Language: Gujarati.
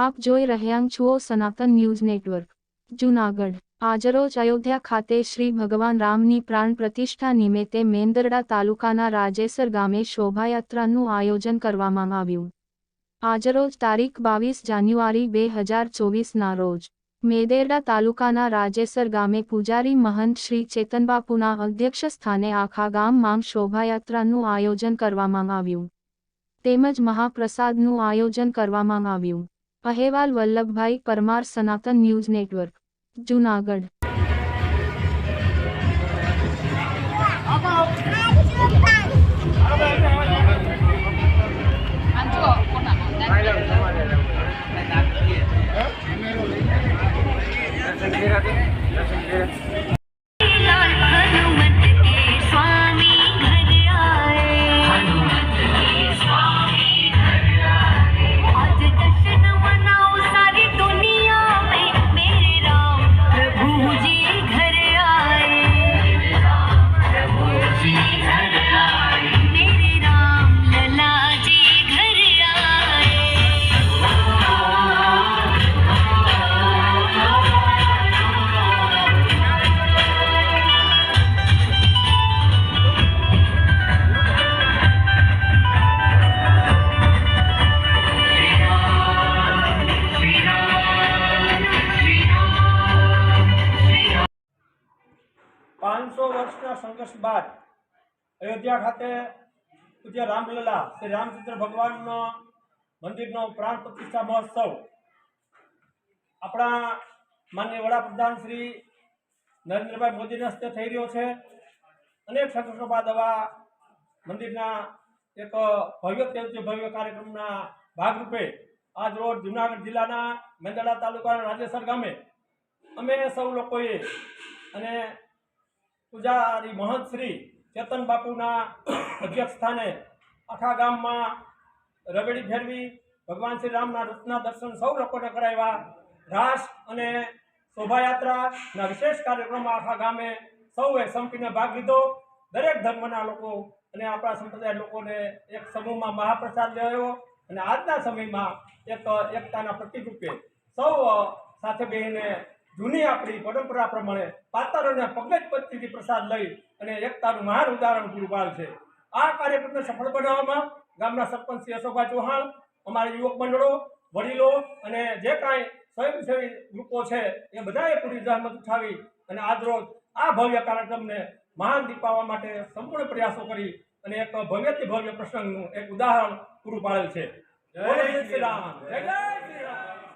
આપ જોઈ રહ્યા છો સનાતન ન્યૂઝ નેટવર્ક. જૂનાગઢ, આજરોજ અયોધ્યા ખાતે શ્રી ભગવાન રામની પ્રાણ પ્રતિષ્ઠા નિમિત્તે મેંદરડા તાલુકાના રાજેસર ગામે શોભાયાત્રાનું આયોજન કરવામાં આવ્યું. આજરોજ તારીખ બાવીસ જાન્યુઆરી બે હજાર ચોવીસના રોજ, મેદેરડા તાલુકાના રાજેસર ગામે પૂજારી મહંત શ્રી ચેતનબાપુના અધ્યક્ષ સ્થાને આખા ગામમાં શોભાયાત્રાનું આયોજન કરવામાં આવ્યું. તેમજ મહાપ્રસાદનું આયોજન કરવામાં આવ્યું. અહેવાલ વલ્લભભાઈ પરમાર સનાતન ન્યૂઝ નેટવર્ક જૂનાગઢ. लाल સંઘર્ષ બાદ અયોધ્યા ખાતે પૂજ્ય રામલલા શ્રી રામચંદ્ર ભગવાનનો મંદિરનો પ્રાણ પ્રતિષ્ઠા મહોત્સવ. આપણા માનનીય વડાપ્રધાન શ્રી નરેન્દ્રભાઈ મોદીના હસ્તે થઈ રહ્યો છે. અનેક સંઘર્ષો બાદ આવા મંદિરના એક ભવ્ય તેજ્ય ભવ્ય કાર્યક્રમના ભાગરૂપે આજ રોજ જુનાગઢ જિલ્લાના મેંદરડા તાલુકાના રાજેસર ગામે અમે સૌ લોકોએ અને પૂજારી મહંત શ્રી ચેતન બાપુના અધ્યક્ષ સ્થાને આખા ગામમાં રવેડી ફેરવી ભગવાન શ્રી રામના રથના દર્શન સૌ લોકોને કરાવ્યા. રાસ અને શોભાયાત્રાના વિશેષ કાર્યક્રમમાં આખા ગામે સૌએ સંપીને ભાગ લીધો. દરેક ધર્મના લોકો અને આપણા સંપ્રદાય લોકોને એક સમૂહમાં મહાપ્રસાદ લેવાયો અને આજના સમયમાં એક એકતાના પ્રતિકરૂપે સૌ સાથે બેહીને જૂની આપણી પરંપરા પ્રમાણે પાતર અને પગજ પત્તીથી પ્રસાદ લઈ અને એકતાનું મહાન ઉદાહરણ પૂરું પાડે છે. આ કાર્યક્રમને સફળ બનાવવામાં ગામના સરપંચ શ્રી અશોકભાઈ ચૌહાણ અમારા યુવક મંડળો વડીલો અને જે કાંઈ સ્વયંસેવી ગ્રુપો છે એ બધાએ પૂરી જહેમત ઉઠાવી અને આજરોજ આ ભવ્ય કાર્યક્રમને મહાન દીપાવવા માટે સંપૂર્ણ પ્રયાસો કરી અને એક ભવ્યથી ભવ્ય પ્રસંગનું એક ઉદાહરણ પૂરું પાડેલ છે. જય શ્રી રામ. જય શ્રી રામ.